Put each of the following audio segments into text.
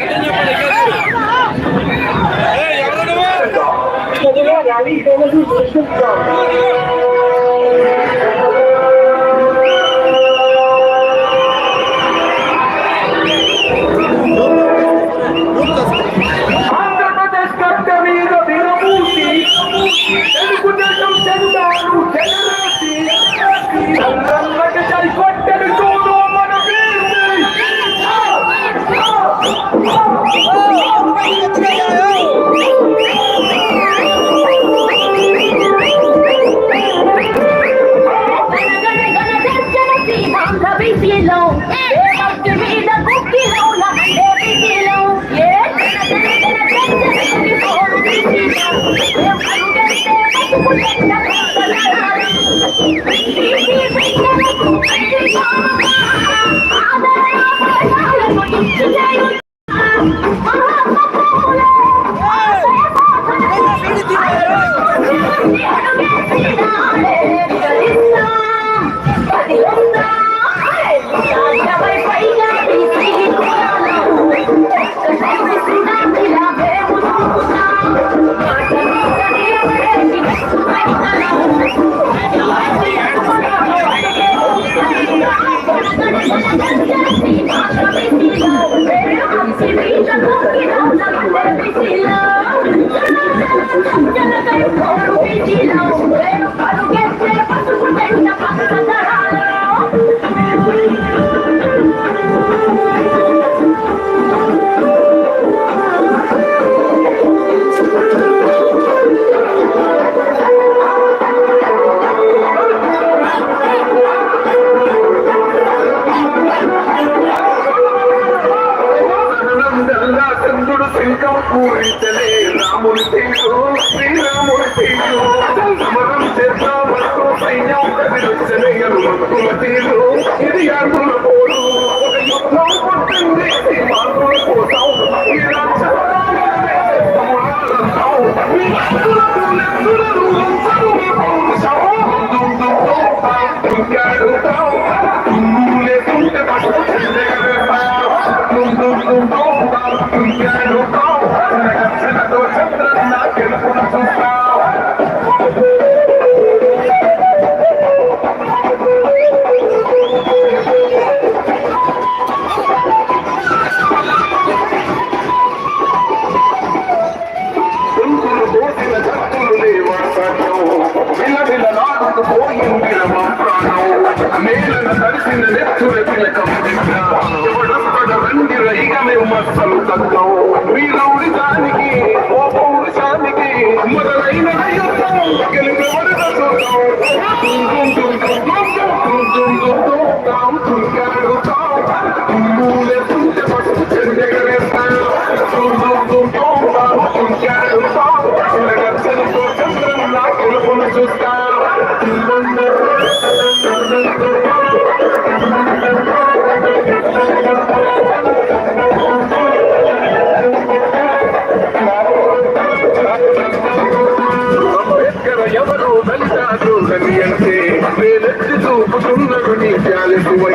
Yeah. అంటే వేలెత్తి చూపుతున్నది నీ ప్యాలెస్ వై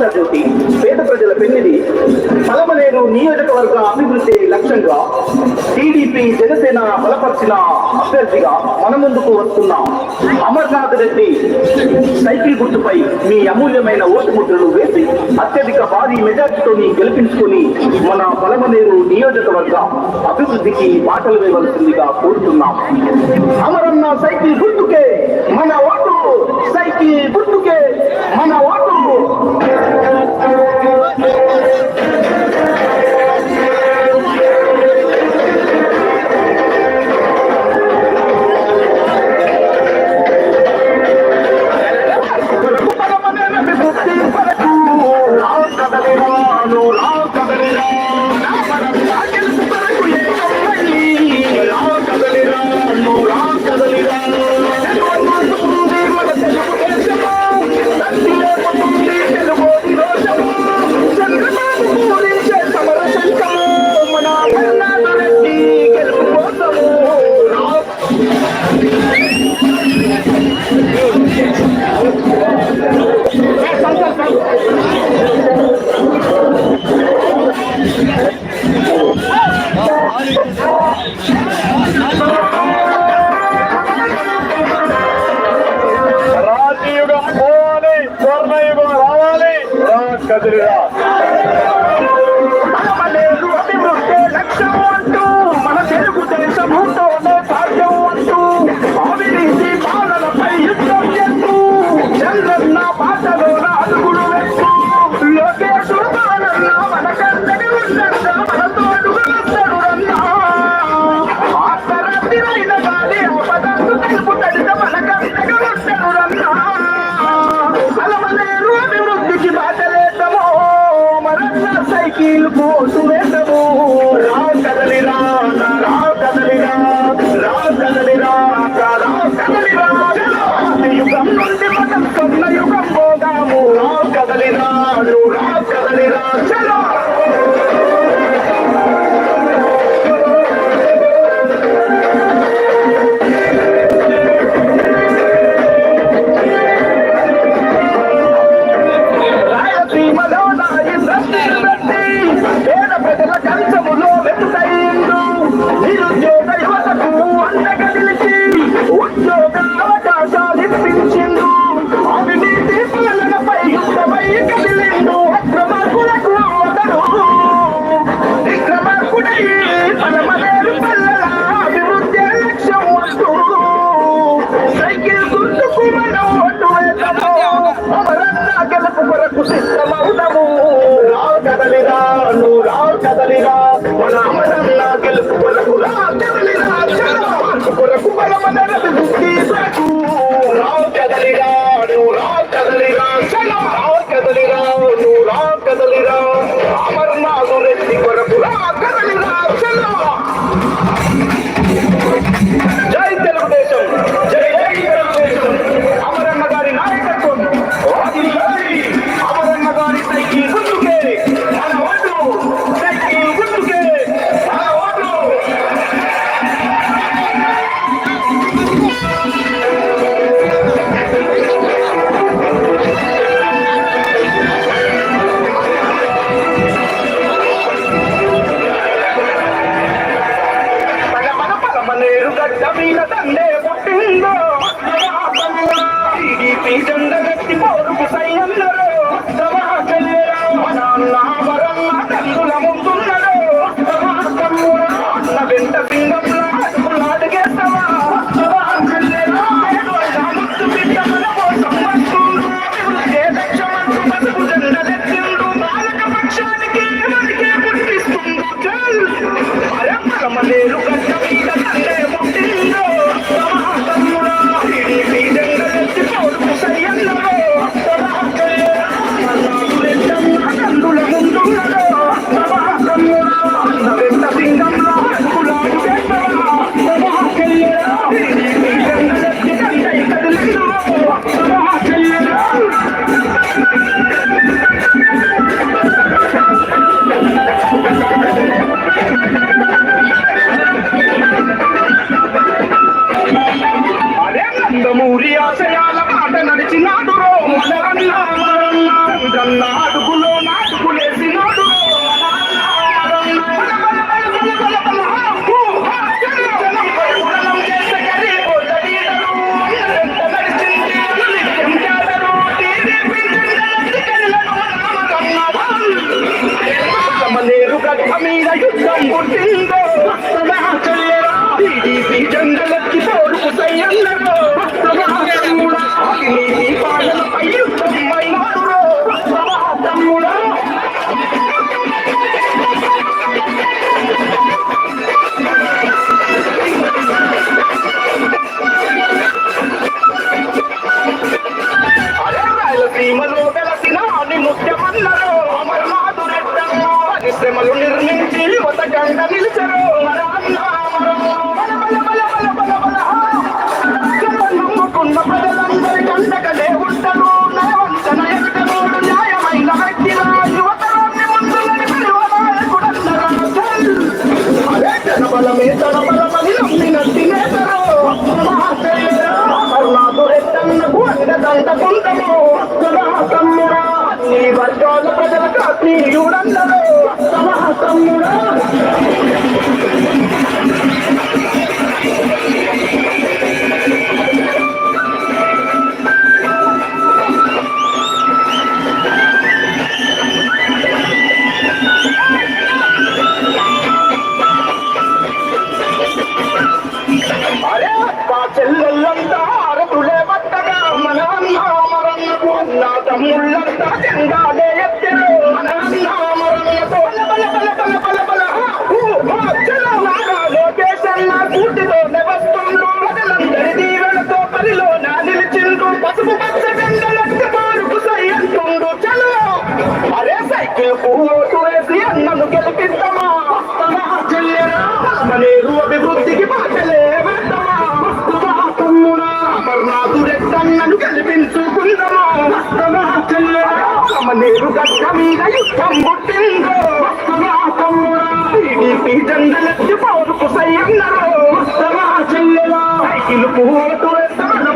ఆశాజ్యోతి పేద ప్రజల పెన్నిది పలమనేరు నియోజకవర్గ అభివృద్ధి లక్ష్యంగా టీడీపీ జనసేన బలపరిచిన అభ్యర్థిగా మన ముందుకు వస్తున్న అమర్నాథ్ రెడ్డి సైకిల్ గుర్తుపై మీ అమూల్యమైన ఓటు ముద్రలు వేసి అత్యధిక భారీ మెజార్టీతోని గెలిపించుకుని మన పలమనేరు నియోజకవర్గ అభివృద్ధికి బాటలు వేయవలసిందిగా కోరుతున్నాం. అమరన్న సైకిల్ గుర్తుకే మన ఓటు సైకిల్ గుర్తుకే మన ఓటు. feel more.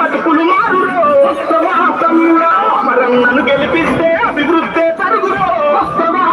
బతుకులు మారురో వస్తవా తమ్ముడా మరం నన్ను గెలిపిస్తే అభివృద్ధి తరుగురో వస్తవా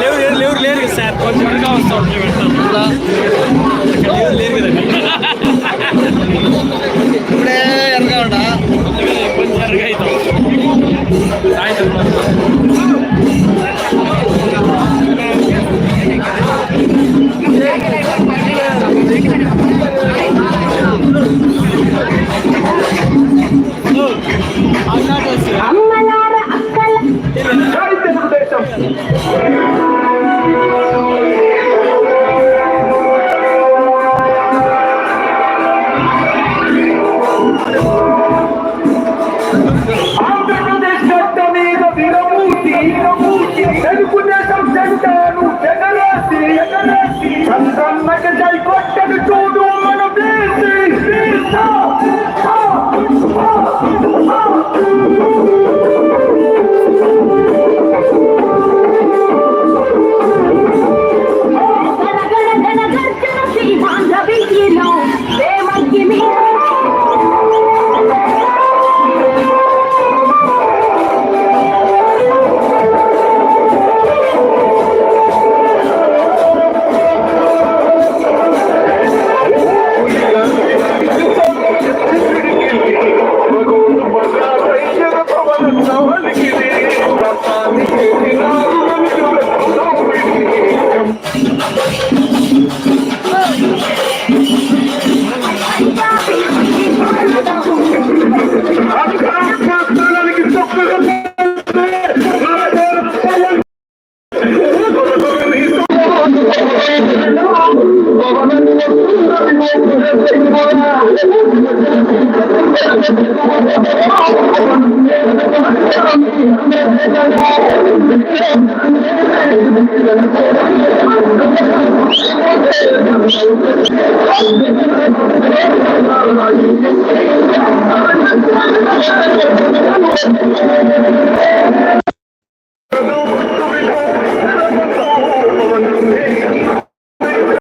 లేవు లేరు లేరు సార్ కొంచెం వస్తా.